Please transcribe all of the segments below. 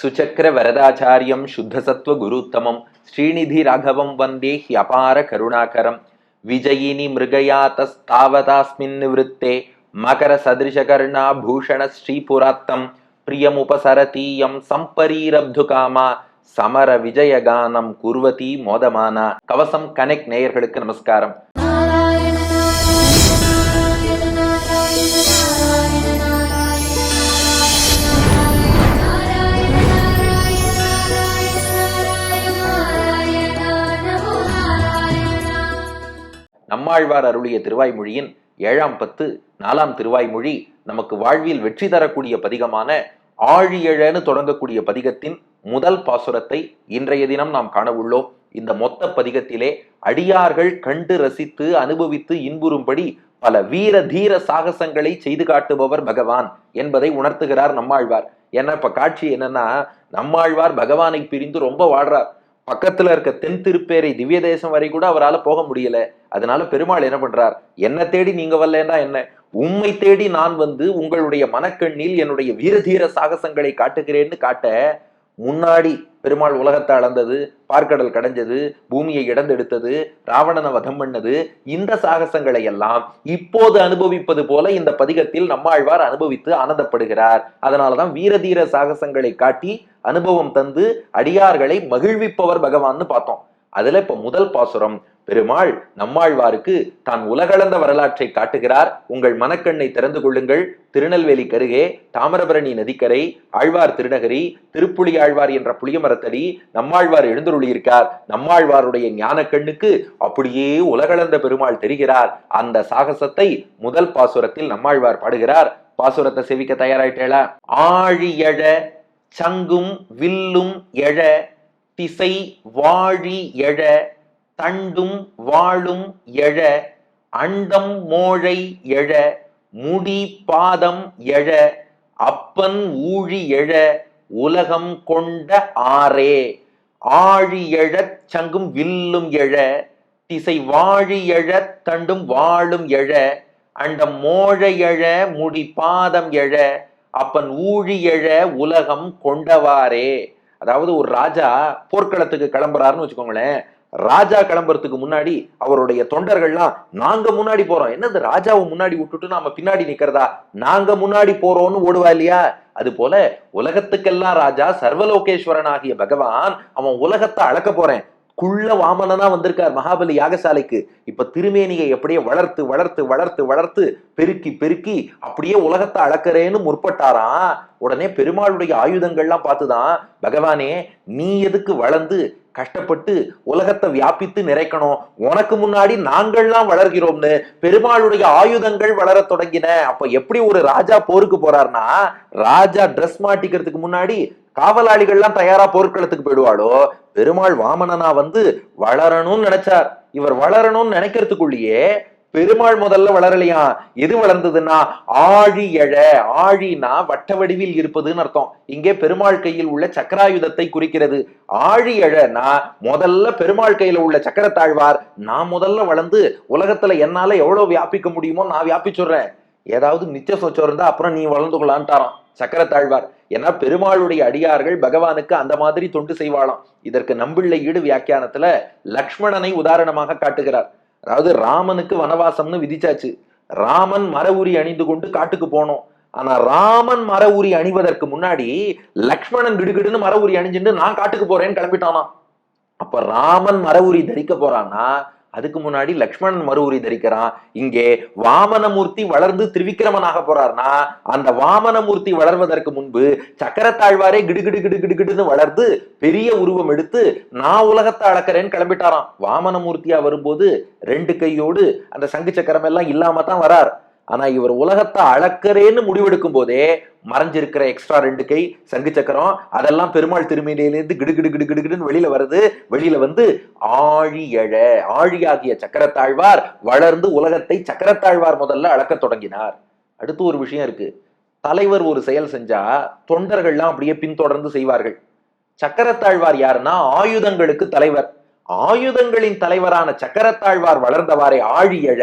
சுச்சக்கர வரதாச்சாரியம் சுத்தசத்வ குருத்தமம். ஸ்ரீநிதி ராகவம் வந்தே ஹியபார கருணாகரம். விஜயினி மிருகயா தஸ்தாவதாஸ்மின் நிவృత్తే மகர சதிருஷகர்ணா Bhushana ஸ்ரீபுராத்தம். பிரியமுபசரதீயம் சம்பரீரப்து gamma Samara விஜயகானம் குர்வதி மோதமானா. கவசம் connect நேயர்களுக்கு நமஸ்காரம். நம்மாழ்வார் அருளிய திருவாய்மொழியின் ஏழாம் பத்து நாலாம் திருவாய்மொழி நமக்கு வாழ்வில் வெற்றி தரக்கூடிய பதிகமான ஆழியழன்னு தொடங்கக்கூடிய பதிகத்தின் முதல் பாசுரத்தை இன்றைய தினம் நாம் காணவுள்ளோம். இந்த மொத்த பதிகத்திலே அடியார்கள் கண்டு ரசித்து அனுபவித்து இன்புறும்படி பல வீர தீர சாகசங்களை செய்து காட்டுபவர் பகவான் என்பதை உணர்த்துகிறார் நம்மாழ்வார். ஏன்னா இப்ப காட்சி என்னன்னா நம்மாழ்வார் பகவானை பிரிந்து ரொம்ப வாடுறார் பக்கத்துல இருக்க தென் திருப்பேரை திவ்ய தேசம் வரை கூட அவரால் போக முடியல. அதனால பெருமாள் என்ன பண்றார்? என்ன தேடி நீங்க வரலன்னா என்ன? உண்மை தேடி நான் வந்து உங்களுடைய மனக்கண்ணில் என்னுடைய வீரதீர சாகசங்களை காட்டுகிறேன்னு காட்ட முன்னாடி பெருமாள் உலகத்தை அளந்தது பார்க்கடல் கடைஞ்சது பூமியை இடந்தெடுத்தது ராவணனை வதம் பண்ணது இந்த சாகசங்களை எல்லாம் இப்போது அனுபவிப்பது போல இந்த பதிகத்தில் நம்மாழ்வார் அனுபவித்து ஆனந்தப்படுகிறார். அதனாலதான் வீரதீர சாகசங்களை காட்டி அனுபவம் தந்து அடியார்களை மகிழ்விப்பவர் பகவான்னு பார்த்தோம். அதுல இப்ப முதல் பாசுரம் பெருமாள் நம்மாழ்வாருக்கு தான் உலகளந்த வரலாற்றை காட்டுகிறார். உங்கள் மனக்கண்ணை திறந்து கொள்ளுங்கள். திருநெல்வேலி கருகே தாமிரபரணி நதிக்கரை ஆழ்வார் திருநகரி திருப்புலி ஆழ்வார் என்ற புளிய மரத்தடி நம்மாழ்வார் எழுந்தருளியிருக்கார். நம்மாழ்வாருடைய ஞான கண்ணுக்கு அப்படியே உலகளந்த பெருமாள் தெரிகிறார். அந்த சாகசத்தை முதல் பாசுரத்தில் நம்மாழ்வார் பாடுகிறார். பாசுரத்தை செவிக்க தயாராயிட்டேளா? ஆழியழ சங்கும் வில்லும் எழ திசை வாழி எழ தண்டும் வாழும் எழ அண்டம் மோழை எழ முடி பாதம் எழ அப்பன் ஊழி எழ உலகம் கொண்ட ஆரே ஆழி எழச் சங்கும் வில்லும் எழ திசை வாழி எழத் தண்டும் வாழும் எழ அண்டம் மோழ எழ முடி பாதம் எழ அப்பன் ஊழி எழ உலகம் கொண்டவாரே அதாவது ஒரு ராஜா போர்க்களத்துக்கு கிளம்புறாருன்னு வச்சுக்கோங்களேன். ராஜா கிளம்புறதுக்கு முன்னாடி அவருடைய தொண்டர்கள்லாம் நாங்க முன்னாடி போறோம். என்னது ராஜாவை முன்னாடி விட்டுட்டு நாம பின்னாடி நிக்கிறதா? நாங்க முன்னாடி போறோம்னு ஓடுவா இல்லையா? அது போல உலகத்துக்கெல்லாம் ராஜா சர்வலோகேஸ்வரன் ஆகிய பகவான் அவன் உலகத்தை அளக்க போறேன். குள்ள வாமனனா வந்திருக்கார் மகாபலி யாகசாலைக்கு. இப்ப திருமேனியை எப்படியே வளர்த்து வளர்த்து வளர்த்து வளர்த்து பெருக்கி பெருக்கி அப்படியே உலகத்தை அளக்கறேன்னு முற்பட்டாராம் உடனே பெருமாளுடைய ஆயுதங்கள்லாம் பார்த்துதான் பகவானே நீ எதுக்கு வளர்ந்து கஷ்டப்பட்டு உலகத்தை வியாபித்து நிறைக்கணும். உனக்கு முன்னாடி நாங்கள்லாம் வளர்கிறோம்னு பெருமாளுடைய ஆயுதங்கள் வளரத் தொடங்கின. அப்ப எப்படி ஒரு ராஜா போருக்கு போறாருன்னா ராஜா ட்ரெஸ் மாட்டிக்கிறதுக்கு முன்னாடி காவலாளிகள்லாம் தயாரா போர்க்களத்துக்கு போயிடுவாளோ? பெருமாள் வாமனனா வந்து வளரணும்னு நினைச்சார். இவர் வளரணும்னு நினைக்கிறதுக்குள்ளேயே பெருமாள் முதல்ல வளரலையா? எது வளர்ந்ததுன்னா ஆழி எழ ஆழினா வட்ட வடிவில் இருப்பதுன்னு அர்த்தம். இங்கே பெருமாள் கையில் உள்ள சக்கராயுதத்தை குறிக்கிறது. ஆழி எழனா முதல்ல பெருமாள் கையில உள்ள சக்கரத்தாழ்வார் நான் முதல்ல வளர்ந்து உலகத்துல என்னால எவ்வளவு வியாபிக்க முடியுமோ நான் வியாபிச்சுடுறேன். ஏதாவது நிச்சய சொச்சம் இருந்தா அப்புறம் நீ வளர்ந்து கொள்ளான்ட்டாராம் சக்கரத்தாழ்வார். ஏன்னா பெருமாளுடைய அடியார்கள் பகவானுக்கு அந்த மாதிரி தொண்டு செய்வாளாம். இதற்கு நம்பிள்ளை ஈடு வியாக்கியானத்துல லக்ஷ்மணனை உதாரணமாக காட்டுகிறார். அதாவது ராமனுக்கு வனவாசம்னு விதிச்சாச்சு. ராமன் மர உரி அணிந்து கொண்டு காட்டுக்கு போனோம். ஆனா ராமன் மர உரி அணிவதற்கு முன்னாடி லக்ஷ்மணன் கிடுகிடுன்னு மர உரி அணிஞ்சுட்டு நான் காட்டுக்கு போறேன்னு கிளம்பிட்டானா அப்ப ராமன் மர உரி தரிக்க போறான்னா அதுக்கு முன்னாடி லக்ஷ்மணன் மறு உரி தரிக்கிறான். இங்கே வாமனமூர்த்தி வளர்ந்து திருவிக்கிரமனாக போறார்னா அந்த வாமனமூர்த்தி வளர்வதற்கு முன்பு சக்கரத்தாழ்வாரே கிடுகிடு கிடு கிடுகிடுன்னு வளர்ந்து பெரிய உருவம் எடுத்து நான் உலகத்தை அளக்கிறேன்னு கிளம்பிட்டாராம். வாமனமூர்த்தியா வரும்போது ரெண்டு கையோடு அந்த சங்கு சக்கரம் எல்லாம் இல்லாம தான் வரார். ஆனா இவர் உலகத்தை அளக்கறேன்னு முடிவெடுக்கும் போதே மறைஞ்சிருக்கிற எக்ஸ்ட்ரா ரெண்டு கை சங்கு சக்கரம் அதெல்லாம் பெருமாள் திருமேனியிலிருந்து கிடு கிடு கிடு கிடுகிடுன்னு வெளியில வருது. வெளியில வந்து ஆழியழ ஆழியாகிய சக்கரத்தாழ்வார் வளர்ந்து உலகத்தை சக்கரத்தாழ்வார் முதல்ல அளக்கத் தொடங்கினார். அடுத்து ஒரு விஷயம் இருக்கு. தலைவர் ஒரு செயல் செஞ்சா தொண்டர்கள்லாம் அப்படியே பின்தொடர்ந்து செய்வார்கள். சக்கரத்தாழ்வார் யாருன்னா ஆயுதங்களுக்கு தலைவர். ஆயுதங்களின் தலைவரான சக்கரத்தாழ்வார் வளர்ந்தவாறே ஆழியழ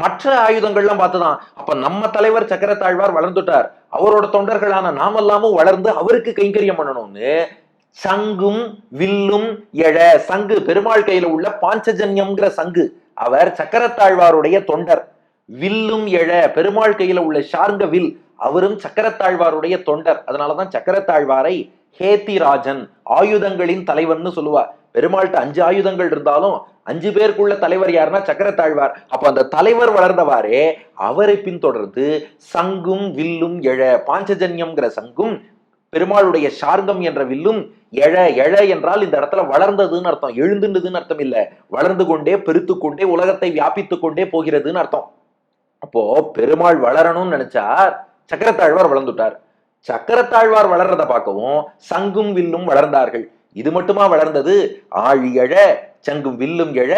மற்ற ஆயுதங்கள்லாம் பார்த்துதான். அப்ப நம்ம தலைவர் சக்கரத்தாழ்வார் வளர்ந்துட்டார். அவரோட தொண்டர்களான நாமெல்லாமும் வளர்ந்து அவருக்கு கைங்கரியம் பண்ணணும்னு சங்கும் வில்லும் எழ சங்கு. பெருமாள் கையில உள்ள பாஞ்சஜன்யம்ங்கிற சங்கு. அவர் சக்கரத்தாழ்வாருடைய தொண்டர். வில்லும் எழ பெருமாள் கையில உள்ள ஷார்ங்க வில் அவரும் சக்கரத்தாழ்வாருடைய தொண்டர். அதனாலதான் சக்கரத்தாழ்வாரை ஹேத்திராஜன் ஆயுதங்களின் தலைவன் சொல்லுவா. பெருமாள்கிட்ட அஞ்சு ஆயுதங்கள் இருந்தாலும் அஞ்சு பேருக்குள்ள தலைவர் யாருன்னா சக்கரத்தாழ்வார். அப்ப அந்த தலைவர் வளர்ந்தவாறே அவரை பின்தொடர்ந்து சங்கும் வில்லும் எழ பாஞ்சஜன்யம்ங்கிற சங்கும் பெருமாளுடைய ஷார்கம் என்ற வில்லும் எழ எழ என்றால் இந்த இடத்துல வளர்ந்ததுன்னு அர்த்தம். எழுந்துன்றதுன்னு அர்த்தம் இல்ல. வளர்ந்து கொண்டே பெருத்து கொண்டே உலகத்தை வியாபித்துக் கொண்டே போகிறதுன்னு அர்த்தம். அப்போ பெருமாள் வளரணும்னு நினைச்சா சக்கரத்தாழ்வார் வளர்ந்துட்டார். சக்கரத்தாழ்வார் வளர்றத பார்க்கவும் சங்கும் வில்லும் வளர்ந்தார்கள். இது மட்டுமா வளர்ந்தது? ஆழியழ சங்கும் வில்லும் எழ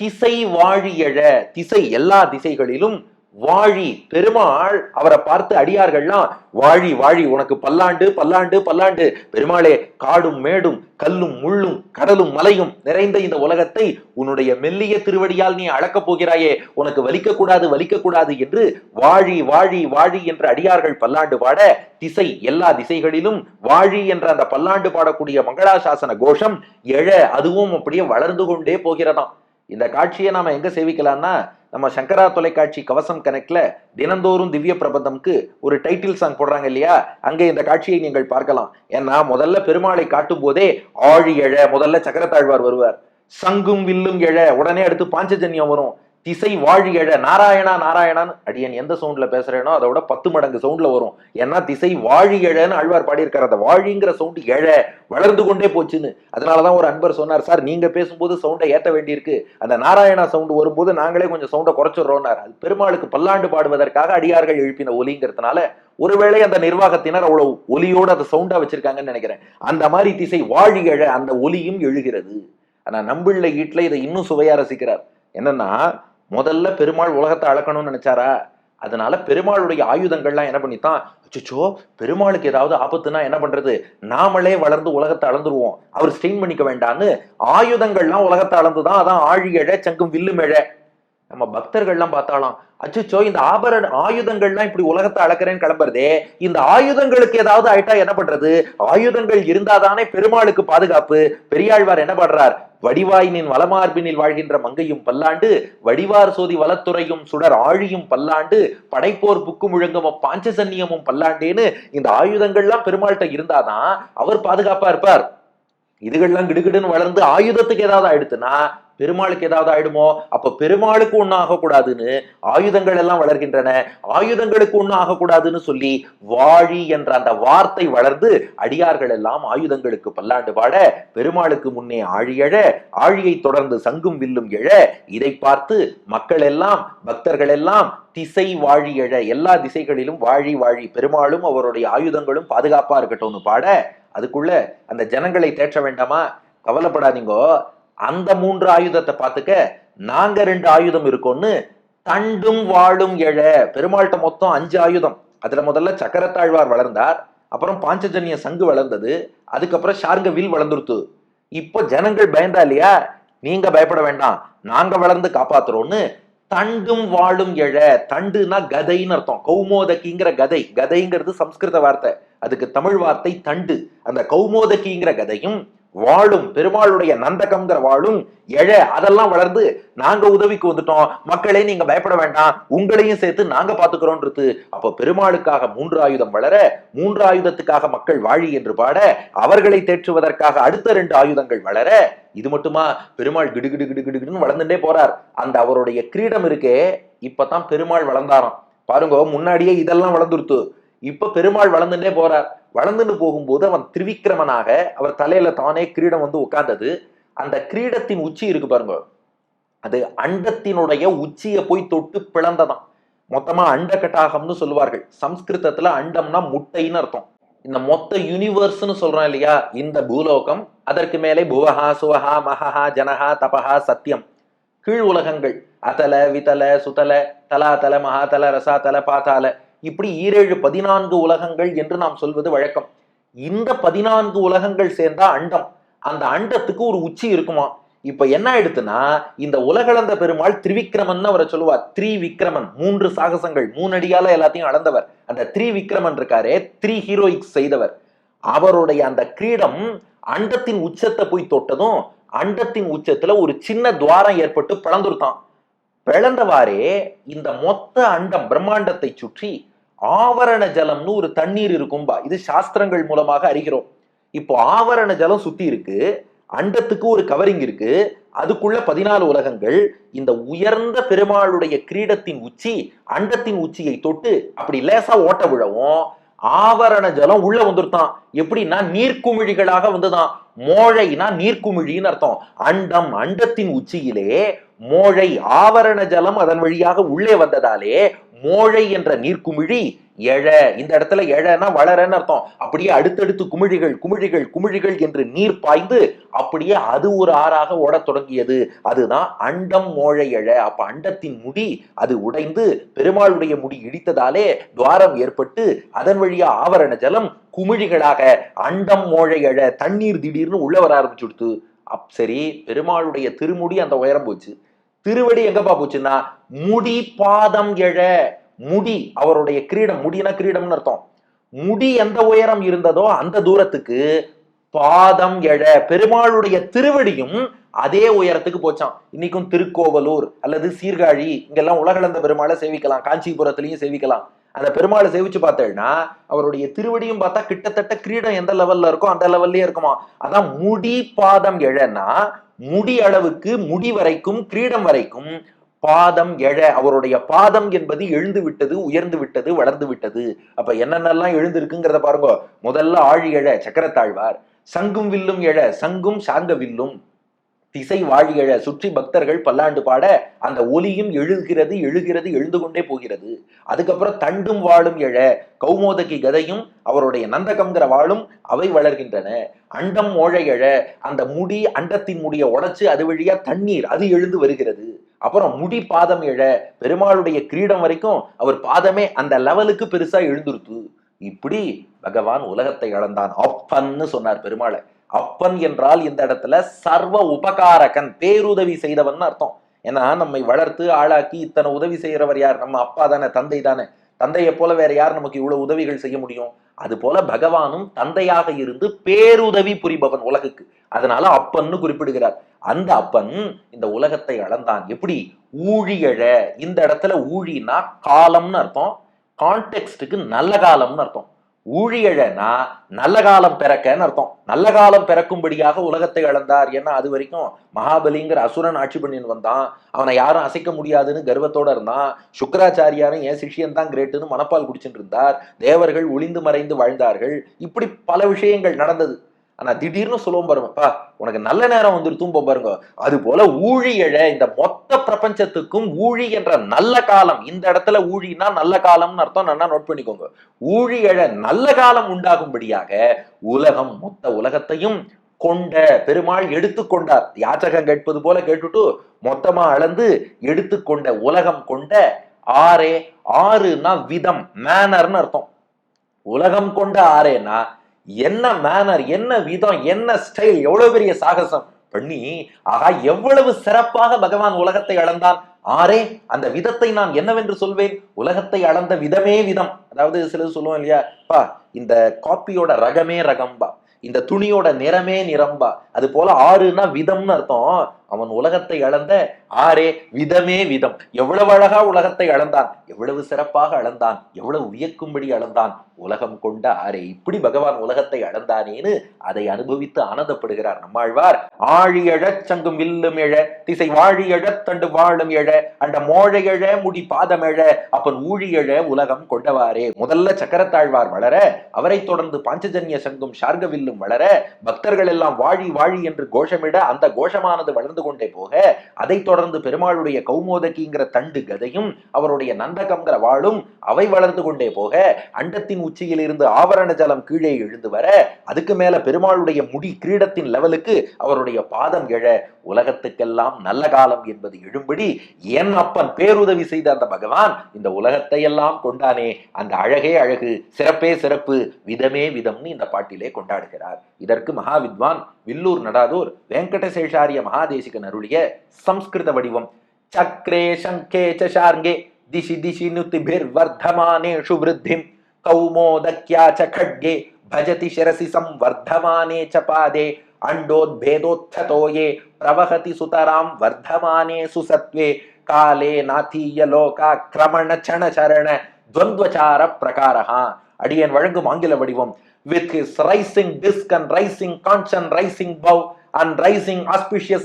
திசை வாழியழ திசை எல்லா திசைகளிலும் வாழி பெருமாள் அவரை பார்த்து அடியார்கள்லாம் வாழி வாழி உனக்கு பல்லாண்டு பல்லாண்டு பல்லாண்டு. பெருமாளே காடும் மேடும் கல்லும் முள்ளும் கடலும் மலையும் நிறைந்த இந்த உலகத்தை உன்னுடைய மெல்லிய திருவடியால் நீ அளக்கப் போகிறாயே. உனக்கு வலிக்க கூடாது வலிக்க கூடாது என்று வாழி வாழி வாழி என்ற அடியார்கள் பல்லாண்டு பாட திசை எல்லா திசைகளிலும் வாழி என்ற அந்த பல்லாண்டு பாடக்கூடிய மங்களாசாசன கோஷம் எழ அதுவும் அப்படியே வளர்ந்து கொண்டே போகிறதாம். இந்த காட்சியை நாம எங்க சேவிக்கலாம்னா நம்ம சங்கரா தொலைக்காட்சி கவசம் கனெக்ட்ல தினந்தோறும் திவ்ய பிரபந்தம்க்கு ஒரு டைட்டில் சாங் போடுறாங்க இல்லையா? அங்கே இந்த காட்சியை நீங்கள் பார்க்கலாம். ஏன்னா முதல்ல பெருமாளை காட்டும் போதே ஆழி எழ முதல்ல சக்கரத்தாழ்வார் வருவார். சங்கும் வில்லும் எழ உடனே அடுத்து பாஞ்சஜன்யம் வரும். திசை வாழியழ நாராயணா நாராயணான்னு அடியன் எந்த சவுண்ட்ல பேசுறேனோ அதோட பத்து மடங்கு சவுண்ட்ல வரும். ஏன்னா திசை வாழி எழன்னு ஆழ்வார் பாடியிருக்கார். அந்த வாழிங்கிற சவுண்ட் எழ வளர்ந்து கொண்டே போச்சுன்னு. அதனாலதான் ஒரு அன்பர் சொன்னார் சார் நீங்க பேசும்போது சவுண்டை ஏற்ற வேண்டியிருக்கு. அந்த நாராயணா சவுண்ட் வரும்போது நாங்களே கொஞ்சம் சவுண்டை குறைச்சிடுறோம்னார். அது பெருமாளுக்கு பல்லாண்டு பாடுவதற்காக அடியார்கள் எழுப்பின ஒலிங்கிறதுனால ஒருவேளை அந்த நிர்வாகத்தினர் அவ்வளவு ஒலியோடு அதை சவுண்டா வச்சிருக்காங்கன்னு நினைக்கிறேன். அந்த மாதிரி திசை வாழியழ அந்த ஒலியும் எழுகிறது. ஆனா நம்பிள்ள ஈட்டில் இதை இன்னும் சுவையா ரசிக்கிறார். என்னன்னா முதல்ல பெருமாள் உலகத்தை அளக்கணும்னு நினைச்சாரா? அதனால பெருமாளுடைய ஆயுதங்கள்லாம் என்ன பண்ணித்தான் அச்சோ பெருமாளுக்கு ஏதாவது ஆபத்துனா என்ன பண்றது? நாமளே வளர்ந்து உலகத்தை அளந்துருவோம். அவர் ஸ்டெயின் பண்ணிக்க வேண்டான்னு ஆயுதங்கள்லாம் உலகத்தை அளந்துதான். அதான் ஆழியழ சங்கும் வில்லுமெழ. நம்ம பக்தர்கள்லாம் பார்த்தாலாம் அச்சுச்சோ இந்த ஆபரண ஆயுதங்கள்லாம் இப்படி உலகத்தை அளக்கிறேன்னு கிளம்புறதே இந்த ஆயுதங்களுக்கு ஏதாவது ஆயிட்டா என்ன பண்றது? ஆயுதங்கள் இருந்தாதானே பெருமாளுக்கு பாதுகாப்பு. பெரியாழ்வார் என்ன பண்றார் வடிவாயினின் வளமார்பினில் வாழ்கின்ற மங்கையும் பல்லாண்டு வடிவார் சோதி வளத்துறையும் சுடர் ஆழியும் பல்லாண்டு படைப்போர் புக்கு முழங்கும் பாஞ்சசன்னியமும் பல்லாண்டேன்னு இந்த ஆயுதங்கள்லாம் பெருமாள்கிட்ட இருந்தாதான் அவர் பாதுகாப்பா இருப்பார். இதுகள்லாம் கிடுகிடுன்னு வளர்ந்து ஆயுதத்துக்கு ஏதாவது ஆயிடுத்துன்னா பெருமாளுக்கு ஏதாவது ஆயிடுமோ? அப்ப பெருமாளுக்கு ஒன்னும் ஆகக்கூடாதுன்னு ஆயுதங்கள் எல்லாம் வளர்கின்றன. ஆயுதங்களுக்கு ஒன்னும் ஆகக்கூடாதுன்னு சொல்லி வாழி என்ற அந்த வார்த்தை வளர்ந்து அடியார்கள் எல்லாம் ஆயுதங்களுக்கு பல்லாண்டு பாட பெருமாளுக்கு முன்னே ஆழியழ ஆழியை தொடர்ந்து சங்கும் வில்லும் எழ இதை பார்த்து மக்கள் எல்லாம் பக்தர்கள் எல்லாம் திசை வாழியழ எல்லா திசைகளிலும் வாழி வாழி பெருமாளும் அவருடைய ஆயுதங்களும் பாதுகாப்பா இருக்கட்டும்னு பாட அதுக்குள்ள அந்த ஜனங்களை தேற்ற வேண்டாமா? கவலைப்படாதீங்கோ. அந்த மூன்று ஆயுதத்தை பார்த்துக்க நாங்க ரெண்டு ஆயுதம் இருக்கோம்னு தண்டும் வாழும் எழ. பெருமாள்கிட்ட மொத்தம் அஞ்சு ஆயுதம். அதுல முதல்ல சக்கரத்தாழ்வார் வளர்ந்தார். அப்புறம் பாஞ்சஜன்ய சங்கு வளர்ந்தது. அதுக்கப்புறம் ஷாருங்க வில் வளர்ந்துருத்து. இப்போ ஜனங்கள் பயந்தா இல்லையா? நீங்க பயப்பட வேண்டாம். நாங்க வளர்ந்து காப்பாத்துறோம்னு தண்டும் வாழும் எழ. தண்டுனா கதைன்னு அர்த்தம். கௌமோதகிங்கிற கதை. கதைங்கிறது சம்ஸ்கிருத வார்த்தை. அதுக்கு தமிழ் வார்த்தை தண்டு. அந்த கௌமோதகிங்கிற கதையும் வாழும் பெருமாளுடைய நந்தகம்ங்கிற வாழும் எழ அதெல்லாம் வளர்ந்து நாங்க உதவிக்கு வந்துட்டோம். மக்களே நீங்க பயப்பட வேண்டாம். உங்களையும் சேர்த்து நாங்க பாத்துக்கிறோன்றது அப்ப பெருமாளுக்காக மூன்று ஆயுதம் வளர மூன்று ஆயுதத்துக்காக மக்கள் வாழி என்று பாட அவர்களை தேற்றுவதற்காக அடுத்த ரெண்டு ஆயுதங்கள் வளர இது மட்டுமா? பெருமாள் கிடு கிடு கிடு கிடுன்னு வளர்ந்துட்டே போறார். அந்த அவருடைய கிரீடம் இருக்கே இப்பதான் பெருமாள் வளர்ந்தாராம். பாருங்க முன்னாடியே இதெல்லாம் வளர்ந்துருத்து. இப்ப பெருமாள் வளர்ந்துட்டே போறார். வளர்ந்துட்டு போகும்போது அவன் திருவிக்கிரமனாக அவர் தலையில தானே கிரீடம் வந்து உட்கார்ந்தது. அந்த கிரீடத்தின் உச்சி இருக்கு பாருங்க. அது அண்டத்தினுடைய உச்சியை போய் தொட்டு பிளந்ததான். மொத்தமா அண்டகட்டாகம்னு சொல்லுவார்கள். சம்ஸ்கிருதத்துல அண்டம்னா முட்டைன்னு அர்த்தம். இந்த மொத்த யூனிவர்ஸ்னு சொல்றோம் இல்லையா? இந்த பூலோகம் அதற்கு மேலே புவஹா சுவஹா மகஹா ஜனஹா தபஹா சத்தியம் கீழ் உலகங்கள். அதல விதல சுதல தலாதல மகாதல ரசாதல பாதால இப்படி ஈரேழு பதினான்கு உலகங்கள் என்று நாம் சொல்வது வழக்கம். இந்த பதினான்கு உலகங்கள் சேர்ந்தா அண்டம். அந்த அண்டத்துக்கு ஒரு உச்சி இருக்குமா? இப்ப என்ன ஆயிடுத்துன்னா இந்த உலகளந்த பெருமாள் திரிவிக்ரமன் அவரை சொல்லுவார். த்ரீ விக்ரமன் மூன்று சாகசங்கள் மூணு அடியால எல்லாத்தையும் அளந்தவர். அந்த த்ரீ விக்ரமன் இருக்காரே த்ரீ ஹீரோயிக்ஸ் செய்தவர். அவருடைய அந்த கிரீடம் அண்டத்தின் உச்சத்தை போய் தொட்டதும் அண்டத்தின் உச்சத்துல ஒரு சின்ன துவாரம் ஏற்பட்டு பிளந்துருத்தான். பிளந்தவாறே இந்த மொத்த அண்டம் பிரம்மாண்டத்தை சுற்றி ஆவரண ஜலம்னு ஒரு தண்ணீர் இருக்கும்பா. இது சாஸ்திரங்கள் மூலமாக அறிகிறோம். இப்போ ஆவரண ஜலம் சுத்தி இருக்கு. அண்டத்துக்கு ஒரு கவரிங் இருக்கு. அதுக்குள்ள பதினாலு உலகங்கள். இந்த உயர்ந்த பெருமாளுடைய கிரீடத்தின் உச்சி அண்டத்தின் உச்சியை தொட்டு அப்படி லேசா ஓட்ட விழவும். ஆவரண ஜலம் உள்ள வந்துருத்தான். எப்படின்னா நீர்க்குமிழிகளாக வந்துதான். மோழைனா நீர்க்குமிழின்னு அர்த்தம். அண்டம் அண்டத்தின் உச்சியிலே மோழை ஆவரண ஜலம் அதன் வழியாக உள்ளே வந்ததாலே மோழை என்ற நீர்க்குமிழி எழ. இந்த இடத்துல எழனா வளரன்னு அர்த்தம். அப்படியே அடுத்தடுத்து குமிழிகள் குமிழிகள் குமிழிகள் என்று நீர் பாய்ந்து அப்படியே அது ஒரு ஆறாக ஓடத் தொடங்கியது. அதுதான் அண்டம் மோழை எழ. அப்ப அண்டத்தின் முடி அது உடைந்து பெருமாளுடைய முடி இடித்ததாலே துவாரம் ஏற்பட்டு அதன் வழியா ஆவரண ஜலம் குமிழிகளாக அண்டம் மோழை எழ தண்ணீர் திடீர்னு உள்ள வர ஆரம்பிச்சுடுத்து. அப் சரி பெருமாளுடைய திருமுடி அந்த உயரம் போச்சு. திருவடி எங்கப்பா போச்சுன்னா முடி பாதம் எழ. முடி அவருடைய கிரீடம் முடினா கிரீடம்னு அர்த்தம். முடி எந்த உயரம் இருந்ததோ அந்த தூரத்துக்கு பாதம் எழ. பெருமாளுடைய திருவடியும் அதே உயரத்துக்கு போச்சான் இன்னைக்கும் திருக்கோவலூர் அல்லது சீர்காழி இங்கெல்லாம் உலகளந்த பெருமாளை சேவிக்கலாம். காஞ்சிபுரத்திலையும் சேவிக்கலாம். அந்த பெருமாளை சேவிச்சு பார்த்தேன்னா அவருடைய திருவடியும் பார்த்தா கிட்டத்தட்ட கிரீடம் எந்த லெவல்ல இருக்கோ அந்த லெவல்லயே இருக்குமா அதான் முடி பாதம் எழன்னா முடி அளவுக்கு முடி வரைக்கும் கிரீடம் வரைக்கும் பாதம் எழ அவருடைய பாதம் என்பது எழுந்து விட்டது உயர்ந்து விட்டது வளர்ந்து விட்டது. அப்ப என்னென்னலாம் எழுந்திருக்குங்கிறத பாருங்க. முதல்ல ஆழி எழ சக்கரத்தாழ்வார். சங்கும் வில்லும் எழ சங்கும் சாங்க வில்லும். திசை வாழியழ சுற்றி பக்தர்கள் பல்லாண்டு பாட அந்த ஒலியும் எழுகிறது எழுகிறது எழுந்து கொண்டே போகிறது. அதுக்கப்புறம் தண்டும் வாழும் எழ கௌமோதகி கதையும் அவருடைய நந்தகம்ங்கிற வாழும் அவை வளர்கின்றன. அண்டம் ஓழை எழ அந்த முடி அண்டத்தின் முடிய உடைச்சு அது வழியா தண்ணீர் அது எழுந்து வருகிறது. அப்புறம் முடி பாதம் எழ பெருமாளுடைய கிரீடம் வரைக்கும் அவர் பாதமே அந்த லெவலுக்கு பெருசா எழுந்துருத்து. இப்படி பகவான் உலகத்தை அளந்தான். அப்பன்னு சொன்னார் பெருமாளை. அப்பன் என்றால் இந்த இடத்துல சர்வ உபகாரகன் பேருதவி செய்தவன் அர்த்தம். ஏன்னா நம்மை வளர்த்து ஆளாக்கி இத்தனை உதவி செய்கிறவர் யார்? நம்ம அப்பா தானே தந்தை தானே. தந்தையை போல வேற யார் நமக்கு இவ்வளவு உதவிகள் செய்ய முடியும்? அது போல பகவானும் தந்தையாக இருந்து பேருதவி புரிபவன் உலகுக்கு. அதனால அப்பன்னு குறிப்பிடுகிறார். அந்த அப்பன் இந்த உலகத்தை அளந்தான். எப்படி? ஊழியழ. இந்த இடத்துல ஊழினா காலம்னு அர்த்தம். கான்டெக்ட்டுக்கு நல்ல காலம்னு அர்த்தம். ஊழியழனா நல்ல காலம் பிறக்கன்னு அர்த்தம். நல்ல காலம் பிறக்கும்படியாக உலகத்தை அளந்தார் ஏன்னா அது வரைக்கும் மகாபலிங்கிற அசுரன் ஆட்சி பண்ணின்னு வந்தான். அவனை யாரும் அசைக்க முடியாதுன்னு கர்வத்தோட இருந்தான். சுக்கராச்சாரியாரும் என் சிஷ்யன் தான் கிரேட்டுன்னு மனப்பால் குடிச்சுட்டு இருந்தார். தேவர்கள் ஒளிந்து மறைந்து வாழ்ந்தார்கள். இப்படி பல விஷயங்கள் நடந்தது. ஆனா திடீர்னு சொல்லுவோம் பாருங்கப்பா உனக்கு நல்ல நேரம் வந்துருத்தும் பாருங்க. அது போல ஊழியழ இந்த மொத்த பிரபஞ்சத்துக்கும் ஊழி என்ற நல்ல காலம் இந்த இடத்துல ஊழினா நல்ல காலம்னு அர்த்தம் நல்லா நோட் பண்ணிக்கோங்க. ஊழியழ நல்ல காலம் உண்டாகும்படியாக உலகம் மொத்த உலகத்தையும் கொண்ட பெருமாள் எடுத்துக்கொண்டார் யாச்சகம் கேட்பது போல கேட்டுட்டு மொத்தமா அளந்து எடுத்துக்கொண்ட உலகம் கொண்ட ஆறே ஆறுனா விதம் மேனர்னு அர்த்தம். உலகம் கொண்ட ஆறேனா என்ன மேனர் என்ன விதம் என்ன ஸ்டைல் எவ்வளவு பெரிய சாகசம்? பண்ணி ஆகா எவ்வளவு சிறப்பாக பகவான் உலகத்தை அளந்தான்? ஆரே அந்த விதத்தை நான் என்னவென்று சொல்வேன்? உலகத்தை அளந்த விதமே விதம். அதாவது சிலது சொல்லுவோம் இல்லையா? பா இந்த காப்பியோட ரகமே ரகம்பா. இந்த துணியோட நிறமே நிறம்பா. அது போல ஆறுனா விதம்னு அர்த்தம். அவன் உலகத்தை அளந்த ஆரே விதமே விதம். எவ்வளவு அழகா உலகத்தை அளந்தான்? எவ்வளவு சிறப்பாக அளந்தான்? எவ்வளவு வியக்கும்படி அளந்தான்? உலகம் கொண்ட ஆரே இப்படி பகவான் உலகத்தை அடந்தானேன்னு அதை அனுபவித்து ஆனந்தப்படுகிறார். நம்மாழ்வார் ஆழியழச் சங்கும் வில்லும் எழ திசை வாழியழத் தண்டு வாழும் எழ அந்த மோழையழ முடி பாதமெழ அப்பன் ஊழியழ உலகம் கொண்டவாரே முதல்ல சக்கரத்தாழ்வார் வளர அவரைத் தொடர்ந்து பாஞ்சஜன்ய சங்கும் ஷார்கவில்லும் வளர பக்தர்கள் எல்லாம் வாழி வாழி என்று கோஷமிட அந்த கோஷமானது வளர்ந்து கொண்டே போக அதைத் தொடர்ந்து பெருமாளுடைய கௌமோதகிங்கிற தண்டு கதையும் அவருடைய நந்தகம்ங்கிற வாழும் அவை வளர்ந்து கொண்டே போக அண்டத்தின் உச்சியில் இருந்து ஆவரண ஜலம் கீழே எழுந்து வர அதுக்கு மேல பெருமாளுடைய முடி கிரீடத்தின் லெவலுக்கு அவருடைய பாதம் எழ உலகத்துக்கெல்லாம் நல்ல காலம் என்பது எழும்படி. என் அப்பன் பேருதவி செய்த அந்த பகவான் இந்த உலகத்தை எல்லாம் கொண்டானே அந்த அழகே அழகு சிறப்பே சிறப்பு விதமே விதம்னு இந்த பாட்டிலே கொண்டாடுகிறார். இதற்கு மகாவித்வான் வில்லூர் நடாதூர் வெங்கடசேஷாரிய மகாதேசிகன் அருளிய சம்ஸ்கிருத வடிவம். சக்ரே சங்கே சார்ங்கே திசி திசி நுதிபிர் வர்த்தமானேஷு விருத்திம். கௌமோதக்யா ச खड्गे भजति शिरसि संवर्धमाने च पादे अण्डोद्भेदोत्थतो ये प्रवहति सुतरां वर्धमाने सुसत्वे काले नाथीय लोकाक्रमण क्षण चरण द्वन्द्वचार प्रकारः அடியன் வழங்கும் ஆங்கில வடிவம் with his rising disc and rising conch and rising bow and rising auspicious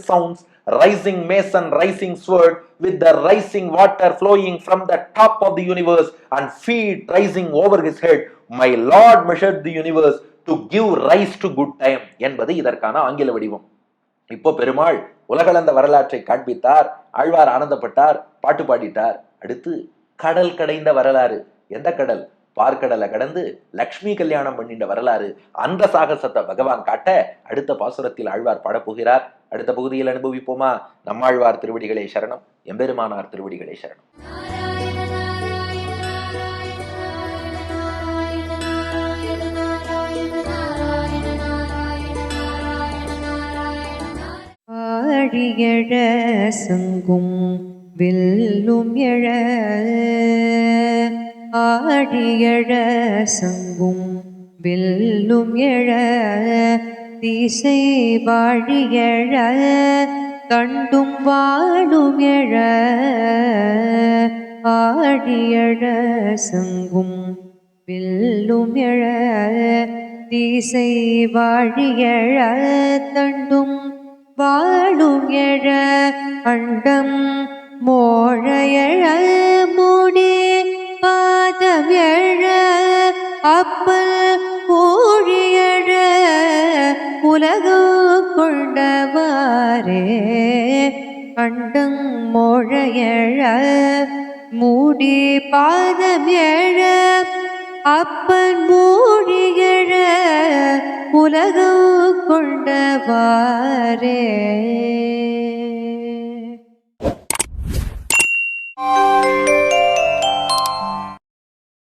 rising mace rising sword with the rising water flowing from the top of the universe and feet rising over his head my lord measure the universe to give rise to good time என்பது இதற்கான ஆங்கில வடிவம். இப்போ பெருமாள் உலகளந்த வரலாற்றை காண்பித்தார் ஆழ்வார் ஆனந்தப்பட்டார் பாட்டு பாடிட்டார். அடுத்து கடல் கடைந்த வரலாறு. எந்த கடல்? பார்க்கடலை கடந்து லக்ஷ்மி கல்யாணம் பண்ணிட்ட வரலாறு. அந்த சாகசத்தை பகவான் காட்ட அடுத்த பாசுரத்தில் ஆழ்வார் பாடப்போகிறார் அடுத்த பகுதியில் அனுபவிப்போமா? நம்மாழ்வார் திருவடிகளே சரணம். எம்பெருமானார் திருவடிகளே சரணம். ஆழியழ சங்கும் வில்லும் எழ ஆழியழ சங்கும் வில்லும் எழ. திசை வாழியழ கண்டும் வாழும் எழ ஆழியழ சங்கும் வில்லும் எழ திசை வாழியழ தண்டும் வாழும் எழ அண்டம் மோழையழ மூடி பாதம் எழ அப்பல் அழகு கொண்டவாரே கண்டும் மொழையழ மூடி பாதம் எழ அப்பன் மூழிகழ உலகம் கொண்டவாரே Thank you.